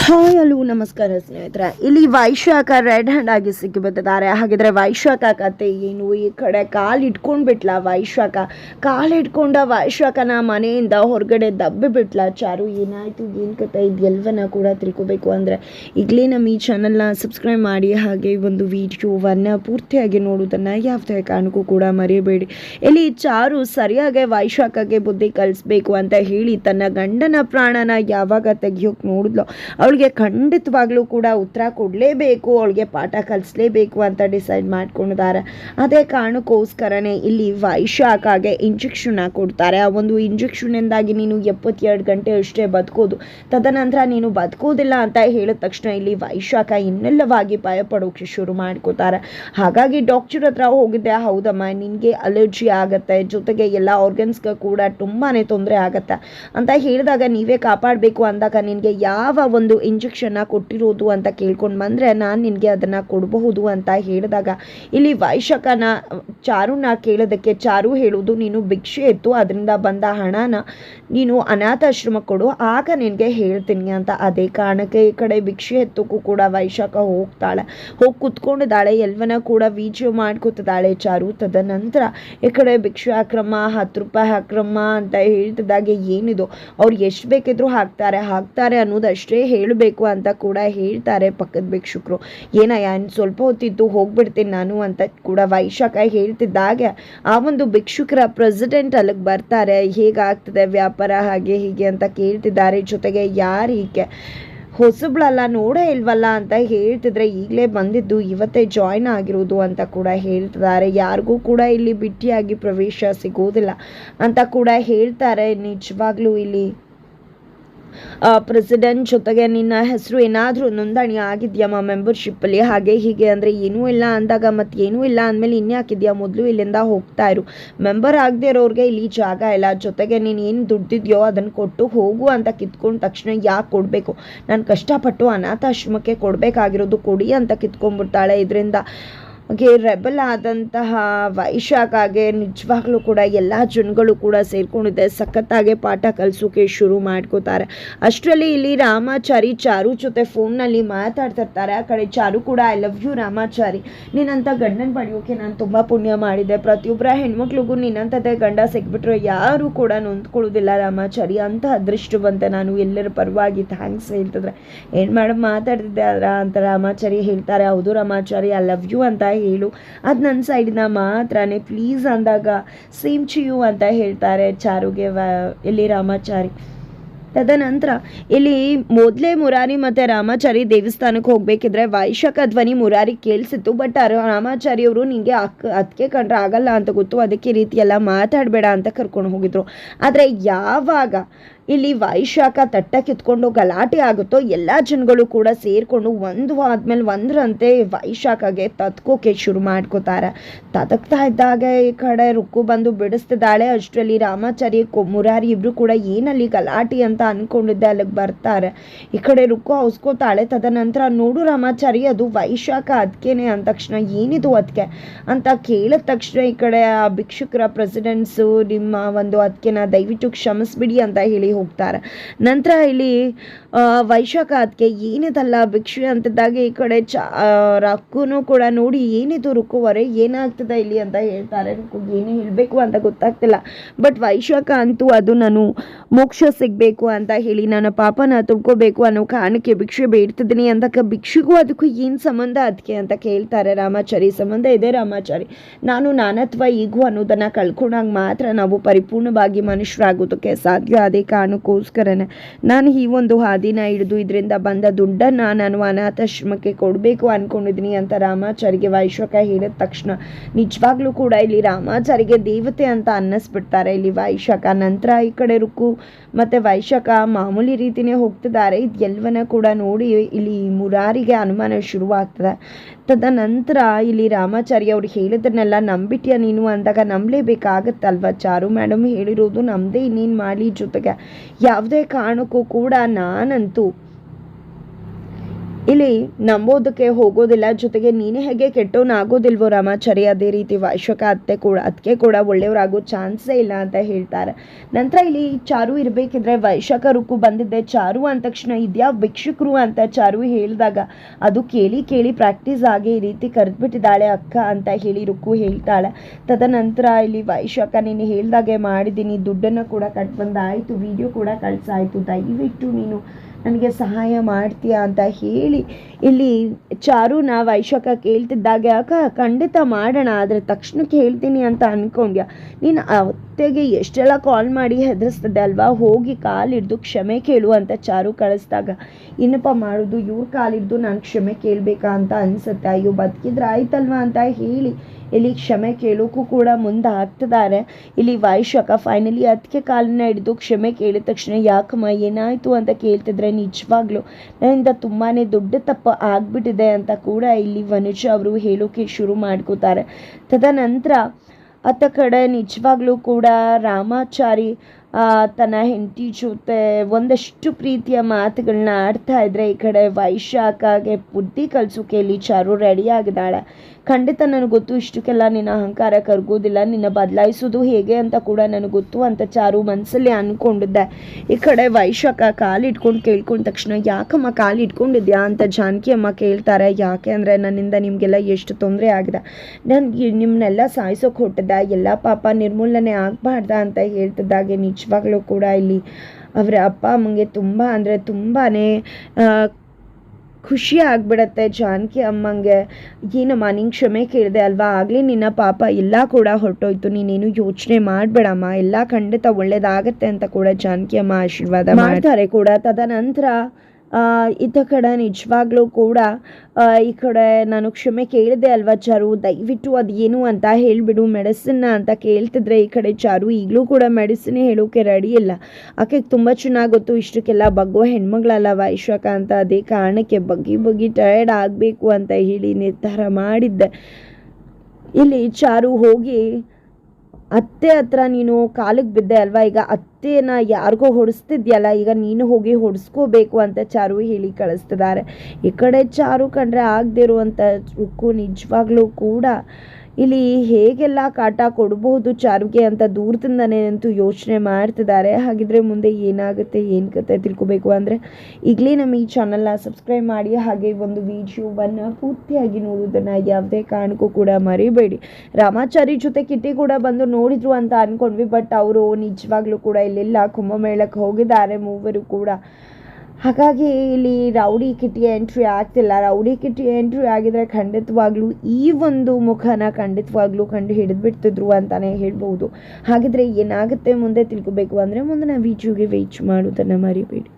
Hi, hello, ನಮಸ್ಕಾರ ಸ್ನೇಹಿತರೆ. ಇಲ್ಲಿ ವೈಶಾಖ ರೆಡ್ ಹ್ಯಾಂಡ್ ಆಗಿ ಸಿಕ್ಕಿಬಿಟ್ಟಿದ್ದಾರೆ. ಹಾಗಿದ್ರೆ ವೈಶಾಖ ಕತೆ ಏನು? ಈ ಕಡೆ ಕಾಲು ಇಟ್ಕೊಂಡ್ಬಿಟ್ಲ ವೈಶಾಖ. ಕಾಲು ಇಟ್ಕೊಂಡ ವೈಶಾಖನ ಮನೆಯಿಂದ ಹೊರಗಡೆ ದಬ್ಬಿ ಬಿಟ್ಲ ಚಾರು, ಏನಾಯ್ತು? ಏನು ಕತೆ ಇದೆಲ್ವನ್ನ ಕೂಡ ತಿಳ್ಕೊಬೇಕು ಅಂದರೆ ಈಗಲೇ ನಮ್ಮ ಈ ಚಾನಲ್ನ ಸಬ್ಸ್ಕ್ರೈಬ್ ಮಾಡಿ. ಹಾಗೆ ಒಂದು ವಿಡಿಯೋವನ್ನು ಪೂರ್ತಿಯಾಗಿ ನೋಡೋದನ್ನು ಯಾವುದೇ ಕಾರಣಕ್ಕೂ ಕೂಡ ಮರೆಯಬೇಡಿ ಇಲ್ಲಿ ಚಾರು ಸರಿಯಾಗಿ ವೈಶಾಖಗೆ ಬುದ್ಧಿ ಕಲಿಸ್ಬೇಕು ಅಂತ ಹೇಳಿ ತನ್ನ ಗಂಡನ ಪ್ರಾಣನ ಯಾವಾಗ ತೆಗಿಯೋಕೆ ನೋಡಿದ್ಲು ಅವಳಿಗೆ ಖಂಡಿತವಾಗ್ಲೂ ಕೂಡ ಉತ್ತರ ಕೊಡಲೇಬೇಕು, ಅವಳಿಗೆ ಪಾಠ ಕಲಿಸ್ಲೇಬೇಕು ಅಂತ ಡಿಸೈಡ್ ಮಾಡ್ಕೊಂಡಿದ್ದಾರೆ. ಅದೇ ಕಾರಣಕ್ಕೋಸ್ಕರನೇ ಇಲ್ಲಿ ವೈಶಾಖಾಗೆ ಇಂಜೆಕ್ಷನ್ನ ಕೊಡ್ತಾರೆ. ಆ ಒಂದು ಇಂಜೆಕ್ಷನ್ನಿಂದಾಗಿ ನೀನು ಎಪ್ಪತ್ತೆರಡು ಗಂಟೆ ಅಷ್ಟೇ ಬದುಕೋದು. ತದನಂತರ ನೀನು ಬದುಕೋದಿಲ್ಲ ಅಂತ ಹೇಳಿದ ತಕ್ಷಣ ಇಲ್ಲಿ ವೈಶಾಖ ಇನ್ನೆಲ್ಲವಾಗಿ ಭಯಪಡೋಕೆ ಶುರು ಮಾಡ್ಕೋತಾರೆ ಹಾಗಾಗಿ ಡಾಕ್ಟರ್ ಹತ್ರ ಹೋಗಿದ್ದೆ, ಹೌದಮ್ಮ, ನಿನಗೆ ಅಲರ್ಜಿ ಆಗುತ್ತೆ, ಜೊತೆಗೆ ಎಲ್ಲ ಆರ್ಗನ್ಸ್ಗೆ ಕೂಡ ತುಂಬಾ ತೊಂದರೆ ಆಗುತ್ತೆ ಅಂತ ಹೇಳಿದಾಗ ನೀವೇ ಕಾಪಾಡಬೇಕು ಅಂದಾಗ ನಿನಗೆ ಯಾವ ಒಂದು ಇಂಜೆಕ್ಷನ್ನ ಕೊಟ್ಟಿರೋದು ಅಂತ ಕೇಳ್ಕೊಂಡು ಬಂದರೆ ನಾನು ನಿನಗೆ ಅದನ್ನು ಕೊಡಬಹುದು ಅಂತ ಹೇಳಿದಾಗ, ಇಲ್ಲಿ ವೈಶಕನ ಚಾರುನ ಕೇಳೋದಕ್ಕೆ ಚಾರು ಹೇಳೋದು, ನೀನು ಭಿಕ್ಷೆ ಎತ್ತು, ಅದರಿಂದ ಬಂದ ಹಣನ ನೀನು ಅನಾಥಾಶ್ರಮ ಕೊಡು, ಆಗ ನಿನಗೆ ಹೇಳ್ತೀನಿ ಅಂತ ಅದೇ ಕಾರಣಕ್ಕೆ ಈ ಕಡೆ ಭಿಕ್ಷೆ ಎತ್ತಕ್ಕೂ ಕೂಡ ವೈಶಾಖ ಹೋಗ್ತಾಳೆ. ಹೋಗಿ ಕುತ್ಕೊಂಡಿದ್ದಾಳೆ ಎಲ್ವನ ಕೂಡ ವಿಜಯ ಮಾಡ್ಕೊತಿದ್ದಾಳೆ ಚಾರು. ತದನಂತರ ಈ ಕಡೆ ಭಿಕ್ಷೆ ಅಕ್ರಮ, ಹತ್ತು ರೂಪಾಯಿ ಅಕ್ರಮ ಅಂತ ಹೇಳ್ತಿದ್ದಾಗೆ ಏನಿದು? ಅವ್ರು ಎಷ್ಟು ಬೇಕಿದ್ರು ಹಾಕ್ತಾರೆ ಹಾಕ್ತಾರೆ ಅನ್ನೋದಷ್ಟೇ ಹೇಳಬೇಕು ಅಂತ ಕೂಡ ಹೇಳ್ತಾರೆ ಪಕ್ಕದ ಭಿಕ್ಷುಕರು. ಏನಯ್ಯ ಇನ್ನು ಸ್ವಲ್ಪ ಹೊತ್ತಿತ್ತು ಹೋಗ್ಬಿಡ್ತೀನಿ ನಾನು ಅಂತ ಕೂಡ ವೈಶಾಖ ಹೇಳ್ತಿದ್ದಾಗೆ ಆ ಒಂದು ಭಿಕ್ಷುಕರ ಪ್ರೆಸಿಡೆಂಟ್ ಅಲ್ಲಿಗೆ ಬರ್ತಾರೆ. ಹೇಗಾಗ್ತದೆ ವ್ಯಾಪಾರ, ಹಾಗೆ ಹೀಗೆ ಅಂತ ಕೇಳ್ತಿದ್ದಾರೆ. ಜೊತೆಗೆ ಯಾರು ಹೀಗೆ ಹೊಸಬ್ಳಲ್ಲ ನೋಡೇ ಇಲ್ವಲ್ಲ ಅಂತ ಹೇಳ್ತಿದ್ರೆ ಈಗಲೇ ಬಂದಿದ್ದು ಇವತ್ತೇ ಜಾಯ್ನ್ ಆಗಿರೋದು ಅಂತ ಕೂಡ ಹೇಳ್ತಿದ್ದಾರೆ. ಯಾರಿಗೂ ಕೂಡ ಇಲ್ಲಿ ಬಿಟ್ಟಿಯಾಗಿ ಪ್ರವೇಶ ಸಿಗೋದಿಲ್ಲ ಅಂತ ಕೂಡ ಹೇಳ್ತಾರೆ. ನಿಜವಾಗ್ಲೂ ಇಲ್ಲಿ ಪ್ರೆಸಿಡೆಂಟ್ ಜೊತೆಗೆ ನಿನ್ನ ಹೆಸರು ಏನಾದರೂ ನೋಂದಣಿ ಆಗಿದೆಯಮ್ಮ ಮೆಂಬರ್ಶಿಪ್ಪಲ್ಲಿ ಹಾಗೆ ಹೀಗೆ ಅಂದರೆ ಏನೂ ಇಲ್ಲ ಅಂದಾಗ ಮತ್ತು ಏನೂ ಇಲ್ಲ ಅಂದಮೇಲೆ ಇನ್ಯಾಕಿದೆಯಾ ಮೊದಲು ಇಲ್ಲಿಂದ ಹೋಗ್ತಾ ಇರು. ಮೆಂಬರ್ ಆಗದೆ ಇರೋರಿಗೆ ಇಲ್ಲಿ ಜಾಗ ಇಲ್ಲ. ಜೊತೆಗೆ ನೀನು ಏನು ದುಡ್ಡಿದೆಯೋ ಅದನ್ನು ಕೊಟ್ಟು ಹೋಗು ಅಂತ ಕಿತ್ಕೊಂಡ ತಕ್ಷಣ ಯಾಕೆ ಕೊಡಬೇಕು? ನಾನು ಕಷ್ಟಪಟ್ಟು ಅನಾಥಾಶ್ರಮಕ್ಕೆ ಕೊಡಬೇಕಾಗಿರೋದು ಕೊಡಿ ಅಂತ ಕಿತ್ಕೊಂಡ್ಬಿಡ್ತಾಳೆ. ಇದರಿಂದ ಹಾಗೆ ರೆಬಲ್ ಆದಂತಹ ವೈಶಾಖಗೆ ನಿಜವಾಗ್ಲೂ ಕೂಡ ಎಲ್ಲ ಜನಗಳು ಕೂಡ ಸೇರ್ಕೊಂಡಿದ್ದೆ ಸಖತ್ತಾಗೆ ಪಾಠ ಕಲಿಸೋಕೆ ಶುರು ಮಾಡ್ಕೋತಾರೆ. ಅಷ್ಟರಲ್ಲಿ ಇಲ್ಲಿ ರಾಮಾಚಾರಿ ಚಾರು ಜೊತೆ ಫೋನ್ನಲ್ಲಿ ಮಾತಾಡ್ತಿರ್ತಾರೆ ಆ ಕಡೆ ಚಾರು ಕೂಡ ಐ ಲವ್ ಯು ರಾಮಾಚಾರಿ. ನಿನ್ನಂಥ ಗಂಡನ ಪಡೆಯೋಕೆ ನಾನು ತುಂಬ ಪುಣ್ಯ ಮಾಡಿದೆ. ಪ್ರತಿಯೊಬ್ಬರ ಹೆಣ್ಮಕ್ಳಿಗೂ ನಿನ್ನಂಥದ್ದೇ ಗಂಡ ಸಿಕ್ಬಿಟ್ರೆ ಯಾರೂ ಕೂಡ ನೊಂದ್ಕೊಳ್ಳೋದಿಲ್ಲ ರಾಮಾಚಾರಿ. ಅಂತ ಅದೃಷ್ಟವಂತೆ ನಾನು ಎಲ್ಲರ ಪರವಾಗಿ ಥ್ಯಾಂಕ್ಸ್ ಹೇಳ್ತಿದ್ರೆ. ಏನು ಮೇಡಮ್ ಮಾತಾಡ್ತಿದ್ದೆ ಅಂತ ರಾಮಾಚಾರಿ ಹೇಳ್ತಾರೆ. ಹೌದು ರಾಮಾಚಾರಿ ಐ ಲವ್ ಯು ಅಂತ ಹೇಳು. ಅದು ನನ್ನ ಸೈಡಿನ ಮಾತ್ರನೇ. ಪ್ಲೀಸ್ ಅಂದಾಗ, ಸೇಮ್ ಟು ಯು ಅಂತ ಹೇಳ್ತಾರೆ ಚಾರುಗೆ ಎಲ್ಲಿ ರಾಮಾಚಾರಿ. ತದನಂತರ ಇಲ್ಲಿ ಮೊದಲೇ ಮುರಾರಿ ಮತ್ತು ರಾಮಾಚಾರಿ ದೇವಸ್ಥಾನಕ್ಕೆ ಹೋಗಬೇಕಿದ್ರೆ ವೈಶಾಖ ಧ್ವನಿ ಮುರಾರಿ ಕೇಳಿಸಿತ್ತು. ಬಟ್ ರಾಮಾಚಾರಿ ಅವರು ನಿಮಗೆ ಅಕ್ಕ ಅದಕ್ಕೆ ಕಂಡ್ರೆ ಆಗಲ್ಲ ಅಂತ ಗೊತ್ತು. ಅದಕ್ಕೆ ರೀತಿಯೆಲ್ಲ ಮಾತಾಡಬೇಡ ಅಂತ ಕರ್ಕೊಂಡು ಹೋಗಿದ್ರು. ಆದರೆ ಯಾವಾಗ ಇಲ್ಲಿ ವೈಶಾಖ ತಟ್ಟ ಕಿತ್ಕೊಂಡು ಗಲಾಟೆ ಆಗುತ್ತೋ ಎಲ್ಲ ಜನಗಳು ಕೂಡ ಸೇರಿಕೊಂಡು ಒಂದು ಆದ್ಮೇಲೆ ಒಂದರಂತೆ ವೈಶಾಖಗೆ ತತ್ಕೋಕೆ ಶುರು ಮಾಡ್ಕೋತಾರೆ. ತದಕ್ತಾ ಇದ್ದಾಗ ಈ ಕಡೆ ರುಕ್ಕು ಬಂದು ಬಿಡಿಸ್ತಿದ್ದಾಳೆ. ಅಷ್ಟರಲ್ಲಿ ರಾಮಾಚಾರಿ, ಮುರಾರಿ ಇಬ್ರು ಕೂಡ ಏನಲ್ಲಿ ಗಲಾಟೆ ಅಂತ ಅನ್ಕೊಂಡಿದ್ದೆ ಅಲ್ಲಿಗೆ ಬರ್ತಾರೆ. ಈ ಕಡೆ ರುಕ್ಕು ಹೌಸ್ಕೋತಾಳೆ ತದನಂತರ ನೋಡು ರಾಮಾಚಾರಿ, ಅದು ವೈಶಾಖ ಅದಕ್ಕೇನೆ ಅಂದ ತಕ್ಷಣ ಏನಿದು ಅದಕ್ಕೆ ಅಂತ ಕೇಳಿದ ತಕ್ಷಣ ಈ ಕಡೆ ಆ ಭಿಕ್ಷುಕರ ಪ್ರೆಸಿಡೆಂಟ್ಸು ನಿಮ್ಮ ಒಂದು ಅದಕ್ಕೆನ ದಯವಿಟ್ಟು ಕ್ಷಮಿಸ್ಬಿಡಿ ಅಂತ ಹೇಳಿ ಹೋಗ್ತಾರೆ. ನಂತರ ಇಲ್ಲಿ ವೈಶಾಖ ಅದಕ್ಕೆ ಏನಿದಲ್ಲ, ಭಿಕ್ಷು ಅಂತಿದ್ದಾಗ ಈ ಕಡೆ ಚ ರಕ್ಕುನು ಕೂಡ ನೋಡಿ ಏನಿದು ರುಕ್ಕುವರೆ, ಏನಾಗ್ತದೆ ಇಲ್ಲಿ ಅಂತ ಹೇಳ್ತಾರೆ. ಏನೇ ಏನು ಹೇಳಬೇಕು ಅಂತ ಗೊತ್ತಾಗ್ತಿಲ್ಲ. ಬಟ್ ವೈಶಾಖ ಅಂತೂ ಅದು ನಾನು ಮೋಕ್ಷ ಸಿಗಬೇಕು ಅಂತ ಹೇಳಿ, ನನ್ನ ಪಾಪನ ತುಳ್ಕೋಬೇಕು ಅನ್ನೋ ಕಾರಣಕ್ಕೆ ಭಿಕ್ಷೆ ಬೇಡ್ತಿದ್ದೀನಿ ಅಂತ ಭಿಕ್ಷೆಗೂ ಅದಕ್ಕೂ ಏನು ಸಂಬಂಧ ಅದಕ್ಕೆ ಅಂತ ಕೇಳ್ತಾರೆ ರಾಮಾಚಾರಿ. ಸಂಬಂಧ ಇದೆ ರಾಮಾಚಾರಿ. ನಾನು ನಾನತ್ವ ಈಗೂ ಅನ್ನೋದನ್ನು ಕಳ್ಕೊಂಡಾಗ ಮಾತ್ರ ನಾವು ಪರಿಪೂರ್ಣವಾಗಿ ಮನುಷ್ಯರಾಗೋದಕ್ಕೆ ಸಾಧ್ಯ ಅದೇ ಕಾರಣಕ್ಕೋಸ್ಕರನೇ ನಾನು ಈ ಒಂದು ಹಾದಿನ ಹಿಡಿದು ಇದರಿಂದ ಬಂದ ದುಡ್ಡನ್ನು ನಾನು ಅನಾಥಾಶ್ರಮಕ್ಕೆ ಕೊಡಬೇಕು ಅಂದ್ಕೊಂಡಿದ್ದೀನಿ ಅಂತ ರಾಮಾಚಾರಿಗೆ ವೈಶ್ವಕ ಹೇಳಿದ ತಕ್ಷಣ. ನಿಜವಾಗ್ಲೂ ಕೂಡ ಇಲ್ಲಿ ರಾಮಾಚಾರಿಗೆ ದೇವತೆ ಅಂತ ಅನ್ನಿಸ್ಬಿಡ್ತಾರೆ. ಇಲ್ಲಿ ವೈಶಾಖ ನಂತರ ಈ ಕಡೆ ರುಕು ಮತ್ತು ವೈಶಾಖ ಮಾಮೂಲಿ ರೀತಿನೇ ಹೋಗ್ತಿದ್ದಾರೆ. ಇದು ಎಲ್ಲವನ್ನ ಕೂಡ ನೋಡಿ ಇಲ್ಲಿ ಮುರಾರಿಗೆ ಅನುಮಾನ ಶುರುವಾಗ್ತದೆ. ತದನಂತರ ಇಲ್ಲಿ ರಾಮಾಚಾರಿ ಅವ್ರು ಹೇಳಿದ್ರನ್ನೆಲ್ಲ ನಂಬಿಟ್ಯಾ ನೀನು ಅಂದಾಗ ನಂಬಲೇಬೇಕಾಗತ್ತಲ್ವ ಚಾರು? ಮೇಡಮ್ ಹೇಳಿರೋದು ನಮ್ಮದೇ ಇನ್ನೇನು ಮಾಡಲಿ ಜೊತೆಗೆ. ಯಾವುದೇ ಕಾರಣಕ್ಕೂ ಕೂಡ ನಾನಂತೂ ಇಲ್ಲಿ ನಂಬೋದಕ್ಕೆ ಹೋಗೋದಿಲ್ಲ. ಜೊತೆಗೆ ನೀನೇ ಹೇಗೆ ಕೆಟ್ಟವನಾಗೋದಿಲ್ವೋ ರಾಮಾಚಾರಿ, ಅದೇ ರೀತಿ ವೈಶ್ವಕ ಅತ್ತೆ ಕೂಡ ಅದಕ್ಕೆ ಕೂಡ ಒಳ್ಳೆಯವರಾಗೋ ಚಾನ್ಸೇ ಇಲ್ಲ ಅಂತ ಹೇಳ್ತಾರೆ. ನಂತರ ಇಲ್ಲಿ ಚಾರು ಇರಬೇಕಿದ್ರೆ ವೈಶಾಖ ರುಕ್ಕು ಬಂದಿದ್ದೆ. ಚಾರು ಅಂದ ತಕ್ಷಣ ಇದ್ಯಾ ಭಿಕ್ಷುಕರು ಅಂತ ಚಾರು ಹೇಳಿದಾಗ ಅದು ಕೇಳಿ ಕೇಳಿ ಪ್ರಾಕ್ಟೀಸ್ ಆಗಿ ಈ ರೀತಿ ಕರೆದ್ಬಿಟ್ಟಿದ್ದಾಳೆ ಅಕ್ಕ ಅಂತ ಹೇಳಿ ರುಕ್ಕು ಹೇಳ್ತಾಳೆ. ತದನಂತರ ಇಲ್ಲಿ ವೈಶಾಖ ನೀನು ಹೇಳ್ದಾಗೆ ಮಾಡಿದ್ದೀನಿ, ದುಡ್ಡನ್ನು ಕೂಡ ಕಟ್ ಬಂದಾಯಿತು ವಿಡಿಯೋ ಕೂಡ ಕಳ್ಸಾಯಿತು. ದಯವಿಟ್ಟು ನೀನು ನನಗೆ ಸಹಾಯ ಮಾಡ್ತೀಯಾ ಅಂತ ಹೇಳಿ. ಇಲ್ಲಿ ಚಾರುನ ವೈಶಾಖ ಕೇಳ್ತಿದ್ದಾಗ, ಅಕ್ಕ, ಖಂಡಿತ ಮಾಡೋಣ, ಆದರೆ ತಕ್ಷಣಕ್ಕೆ ಹೇಳ್ತೀನಿ ಅಂತ ಅಂದ್ಕೊಂಡ್ಯ ನೀನು ಅತ್ತೆಗೆ ಎಷ್ಟೆಲ್ಲ ಕಾಲ್ ಮಾಡಿ ಹೆದರಿಸ್ತದೆ ಅಲ್ವಾ? ಹೋಗಿ ಕಾಲಿಡ್ದು ಕ್ಷಮೆ ಕೇಳು ಅಂತ ಚಾರು ಕಳಿಸ್ದಾಗ. ಏನಪ್ಪ ಮಾಡೋದು, ಇವ್ರ ಕಾಲಿಡ್ದು ನಾನು ಕ್ಷಮೆ ಕೇಳಬೇಕಾ ಅಂತ ಅನಿಸುತ್ತೆ. ಅಯ್ಯೋ, ಬದುಕಿದ್ರೆ ಆಯ್ತಲ್ವಾ ಅಂತ ಹೇಳಿ ಇಲ್ಲಿ ಕ್ಷಮೆ ಕೇಳೋಕ್ಕೂ ಕೂಡ ಮುಂದೆ ಹಾಕ್ತಿದ್ದಾರೆ ಇಲ್ಲಿ ವೈಶಾಖ ಫೈನಲಿ ಅದಕ್ಕೆ ಕಾಲನ್ನ ಹಿಡಿದು ಕ್ಷಮೆ ಕೇಳಿದ ತಕ್ಷಣ, ಯಾಕಮ್ಮ ಏನಾಯಿತು ಅಂತ ಕೇಳ್ತಿದ್ರೆ ನಿಜವಾಗ್ಲೂ ನನ್ನಿಂದ ತುಂಬಾ ದೊಡ್ಡ ತಪ್ಪು ಆಗಿಬಿಟ್ಟಿದೆ ಅಂತ ಕೂಡ ಇಲ್ಲಿ ವನುಜ ಅವರು ಹೇಳೋಕೆ ಶುರು ಮಾಡ್ಕೋತಾರೆ. ತದನಂತರ ಅತ್ತ ಕಡೆ ನಿಜವಾಗ್ಲೂ ಕೂಡ ರಾಮಾಚಾರಿ ತನ್ನ ಹೆಂಡತಿ ಜೊತೆ ಒಂದಷ್ಟು ಪ್ರೀತಿಯ ಮಾತುಗಳನ್ನ ಆಡ್ತಾ ಇದ್ರೆ ಈ ಕಡೆ ವೈಶಾಖಗೆ ಬುದ್ಧಿ ಕಲಿಸೋಕೆ ಇಲ್ಲಿ ಚಾರು ರೆಡಿ ಆಗಿದ್ದಾಳೆ. ಖಂಡಿತ ನನಗೆ ಗೊತ್ತು, ಇಷ್ಟಕ್ಕೆಲ್ಲ ನಿನ್ನ ಅಹಂಕಾರ ಕರ್ಗೋದಿಲ್ಲ ನಿನ್ನ ಬದಲಾಯಿಸೋದು ಹೇಗೆ ಅಂತ ಕೂಡ ನನಗೆ ಗೊತ್ತು ಅಂತ ಚಾರು ಮನಸ್ಸಲ್ಲಿ ಅಂದ್ಕೊಂಡಿದ್ದೆ ಈ ಕಡೆ ವೈಶಾಖ ಕಾಲು ಇಟ್ಕೊಂಡು ಕೇಳ್ಕೊಂಡ ತಕ್ಷಣ, ಯಾಕಮ್ಮ ಕಾಲು ಇಟ್ಕೊಂಡಿದ್ಯಾ ಅಂತ ಜಾನಕಿ ಅಮ್ಮ ಕೇಳ್ತಾರೆ. ಯಾಕೆ ಅಂದರೆ ನನ್ನಿಂದ ನಿಮಗೆಲ್ಲ ಎಷ್ಟು ತೊಂದರೆ ಆಗಿದೆ? ನನಗೆ ನಿಮ್ಮನ್ನೆಲ್ಲ ಸಾಯಿಸೋಕೆ ಹೊಟ್ಟಿದ್ದ ಎಲ್ಲ ಪಾಪ ನಿರ್ಮೂಲನೆ ಆಗಬಾರ್ದ ಅಂತ ಹೇಳ್ತಿದ್ದಾಗೆ ನಿಜವಾಗ್ಲೂ ಕೂಡ ಇಲ್ಲಿ ಅವರ ಅಪ್ಪ ಅಮ್ಮಂಗೆ ತುಂಬ ಅಂದರೆ ತುಂಬಾ ಖುಷಿ ಆಗ್ಬಿಡತ್ತೆ. ಜಾನಕಿ ಅಮ್ಮಂಗೆ ಏನಮ್ಮ ನಿಂಗೆ ಕ್ಷಮೆ ಕೇಳಿದೆ ಅಲ್ವಾ? ಆಗಲಿ ನಿನ್ನ ಪಾಪ ಎಲ್ಲ ಕೂಡ ಹೊರಟೋಯ್ತು. ನೀನೇನು ಯೋಚನೆ ಮಾಡಬೇಡಮ್ಮ. ಎಲ್ಲ ಖಂಡಿತ ಒಳ್ಳೇದಾಗತ್ತೆ ಅಂತ ಕೂಡ ಜಾನಕಿ ಅಮ್ಮ ಆಶೀರ್ವಾದ ಮಾಡ್ತಾರೆ. ಕೂಡ. ತದನಂತರ ಇತ್ತ ಕಡೆ ನಿಜವಾಗ್ಲೂ ಕೂಡ ಈ ಕಡೆ ನಾನು ಕ್ಷಮೆ ಕೇಳಿದೆ ಅಲ್ವಾ ಚಾರು? ದಯವಿಟ್ಟು ಅದು ಏನು ಅಂತ ಹೇಳಿಬಿಡು ಮೆಡಿಸಿನ್ನ ಅಂತ ಕೇಳ್ತಿದ್ರೆ ಈ ಕಡೆ ಚಾರು, ಈಗಲೂ ಕೂಡ ಮೆಡಿಸಿನ್ ಹೇಳೋಕೆ ರೆಡಿ ಇಲ್ಲ. ಆಕೆಗೆ ತುಂಬ ಚೆನ್ನಾಗಿ ಗೊತ್ತು, ಇಷ್ಟಕ್ಕೆಲ್ಲ ಬಗ್ಗೋ ಹೆಣ್ಮಗಳಲ್ಲ ಇಶ್ವಕ ಅಂತ, ಅದೇ ಕಾರಣಕ್ಕೆ ಬಗ್ಗಿ ಬಗ್ಗಿ ಟಯರ್ಡ್ ಆಗಬೇಕು ಅಂತ ಹೇಳಿ ನಿರ್ಧಾರ ಮಾಡಿದ್ದೆ. ಇಲ್ಲಿ ಚಾರು ಹೋಗಿ ಅತ್ತೆ ಹತ್ರ ನೀನು ಕಾಲಿಗೆ ಬಿದ್ದೆ ಅಲ್ವಾ? ಈಗ ಅತ್ತೆನ ಯಾರಿಗೋ ಹೊಡಿಸ್ತಿದ್ಯಲ್ಲ, ಈಗ ನೀನು ಹೋಗಿ ಹೊಡಿಸ್ಕೋಬೇಕು ಅಂತ ಚಾರು ಹೇಳಿ ಕಳಿಸ್ತಿದ್ದಾರೆ. ಈ ಕಡೆ ಚಾರು ಕಂಡ್ರೆ ಆಗದೆ ಇರುವಂಥ ರುಕ್ಕು ನಿಜವಾಗ್ಲೂ ಕೂಡ ಇಲ್ಲಿ ಹೇಗೆಲ್ಲ ಕಾಟ ಕೊಡಬಹುದು ಚಾರುಗೆ ಅಂತ ದೂರದಿಂದನೇ ಅಂತೂ ಯೋಚನೆ ಮಾಡ್ತಿದ್ದಾರೆ. ಹಾಗಿದ್ರೆ ಮುಂದೆ ಏನಾಗುತ್ತೆ, ಏನು ಕತೆ ತಿಳ್ಕೊಬೇಕು ಅಂದರೆ ಈಗಲೇ ನಮ್ಮ ಈ ಚಾನಲ್ನ ಸಬ್ಸ್ಕ್ರೈಬ್ ಮಾಡಿ, ಹಾಗೆ ಒಂದು ವಿಡಿಯೋವನ್ನು ಪೂರ್ತಿಯಾಗಿ ನೋಡೋದನ್ನು ಯಾವುದೇ ಕಾರಣಕ್ಕೂ ಕೂಡ ಮರಿಬೇಡಿ. ರಾಮಾಚಾರಿ ಜೊತೆ ಕಿಟ್ಟಿ ಕೂಡ ಬಂದು ನೋಡಿದ್ರು ಅಂತ ಅಂದ್ಕೊಂಡ್ವಿ ಬಟ್ ಅವರು ನಿಜವಾಗ್ಲೂ ಕೂಡ ಇಲ್ಲೆಲ್ಲ. ಕುಂಭಮೇಳಕ್ಕೆ ಹೋಗಿದ್ದಾರೆ, ಮೂವರು ಕೂಡ. ಹಾಗಾಗಿ ಇಲ್ಲಿ ರೌಡಿ ಕಿಟಿ ಎಂಟ್ರಿ ಆಗ್ತಿಲ್ಲ. ರೌಡಿ ಕಿಟಿ ಎಂಟ್ರಿ ಆಗಿದ್ರೆ ಖಂಡಿತವಾಗ್ಲೂ ಈ ಒಂದು ಮುಖನ ಖಂಡಿತವಾಗ್ಲೂ ಕಂಡು ಹಿಡಿದ್ಬಿಡ್ತಿದ್ರು ಅಂತಾನೆ ಹೇಳ್ಬೋದು ಹಾಗಿದ್ರೆ ಏನಾಗುತ್ತೆ ಮುಂದೆ ತಿಳ್ಕೊಬೇಕು ಅಂದರೆ ಮುಂದಿನ ವಿಡಿಯೋಗೆ ವೇಚ್ ಮಾಡೋದನ್ನು ಮರಿಬೇಡಿ.